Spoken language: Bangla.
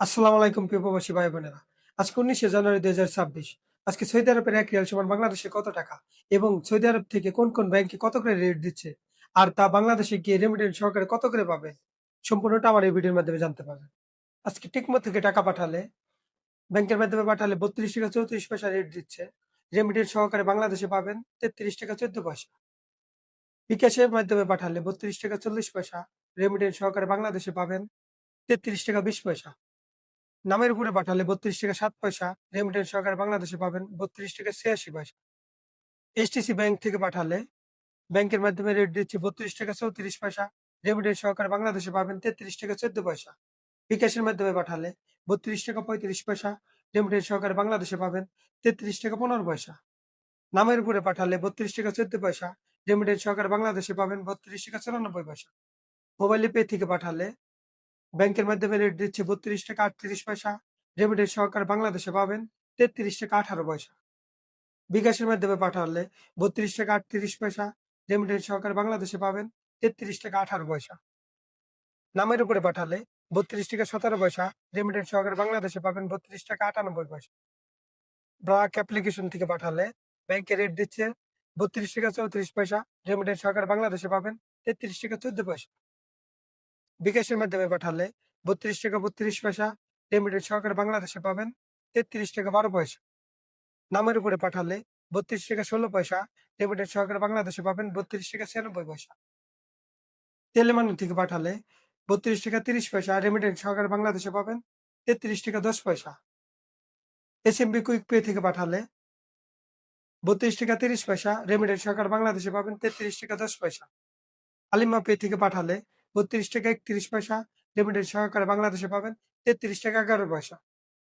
আসসালামু আলাইকুম, প্রিয় প্রবাসী ভাই বোনেরা আজকে উনিশে জানুয়ারি দুই হাজার ছাব্বিশ। আজকে সৌদি আরবের এক রিয়াল সমান বাংলাদেশে কত টাকা এবং সৌদি আরব থেকে কোন কোন ব্যাংকে কত করে রেট দিচ্ছে আর তা বাংলাদেশে গিয়ে রেমিটেন্স সহকারে কত করে পাবে সম্পূর্ণটা আমার এই ভিডিওর মাধ্যমে জানতে পারবেন। আজকে টিকমো থেকে টাকা পাঠালে ব্যাংকের মাধ্যমে পাঠালে বত্রিশ টাকা চৌত্রিশ পয়সা রেট দিচ্ছে। রেমিটেন্স সহকারে বাংলাদেশে পাবেন তেত্রিশ টাকা চোদ্দ পয়সা। বিকাশের মাধ্যমে পাঠালে বত্রিশ টাকা চল্লিশ পয়সা। রেমিটেন্স সহকারে বাংলাদেশে পাবেন তেত্রিশ টাকা বিশ পয়সা। নামের উপরে পাঠালে বত্রিশ টাকা সাত পয়সা রেমিটেন্স সহকারে বাংলাদেশে পাবেন বত্রিশ টাকা ছিয়াশি পয়সা। এইচটিসি ব্যাংক থেকে পাঠালে ব্যাংকের মাধ্যমে রেট দিচ্ছে বত্রিশ টাকা চৌত্রিশ পয়সা রেমিটেন্স সহকারে বাংলাদেশে পাবেন তেত্রিশ টাকা চোদ্দ পয়সা। বিকাশের মাধ্যমে পাঠালে বত্রিশ টাকা পঁয়ত্রিশ পয়সা রেমিটেন্স সহকারে বাংলাদেশে পাবেন তেত্রিশ টাকা পনেরো পয়সা। নামের উপরে পাঠালে বত্রিশ টাকা চোদ্দ পয়সা রেমিটেন্স সহকারে বাংলাদেশে পাবেন বত্রিশ টাকা চুরানব্বই পয়সা। মোবাইল পে থেকে পাঠালে ব্যাংকের মাধ্যমে রেট দিচ্ছে বত্রিশ টাকা আটত্রিশ পয়সা রেমিটেন্স সহকারে বাংলাদেশে পাবেন তেত্রিশ টাকা আঠারো পয়সা। বিকাশের মাধ্যমে পাঠালে বত্রিশ টাকা আটত্রিশ পয়সা রেমিটেন্স সহকারে বাংলাদেশে পাবেন তেত্রিশ টাকা আঠারো পয়সা। নামের উপরে পাঠালে বত্রিশ টাকা সতেরো পয়সা রেমিটেন্স সহকারে বাংলাদেশে পাবেন বত্রিশ টাকা আটানব্বই পয়সা। ব্রাক অ্যাপ্লিকেশন থেকে পাঠালে ব্যাংকে রেট দিচ্ছে বত্রিশ টাকা চৌত্রিশ পয়সা রেমিটেন্স সহকারে বাংলাদেশে পাবেন তেত্রিশ টাকা চোদ্দ পয়সা। বিকাশের মাধ্যমে পাঠালে বত্রিশ টাকা বত্রিশ পয়সা রেমিটেন্স সহকারে বাংলাদেশে পাবেন তেত্রিশ টাকা বারো পয়সা। নামের উপরে পাঠালে বত্রিশ টাকা ষোলো পয়সা রেমিটেন্স সহকারে বাংলাদেশে পাবেন বত্রিশ টাকা ছিয়ানব্বই পয়সা। তেলেমানি থেকে পাঠালে বত্রিশ টাকা তিরিশ পয়সা রেমিটেন্স সহকারে বাংলাদেশে পাবেন তেত্রিশ টাকা দশ পয়সা। S M B quick pay থেকে পাঠালে বত্রিশ টাকা তিরিশ পয়সা রেমিটেন্স সহকারে বাংলাদেশে পাবেন তেত্রিশ টাকা দশ পয়সা। আলিমা পে থেকে পাঠালে বত্রিশ টাকা একত্রিশ পয়সা লিমিটেড সহকারে বাংলাদেশে পাবেন তেত্রিশ টাকা এগারো পয়সা।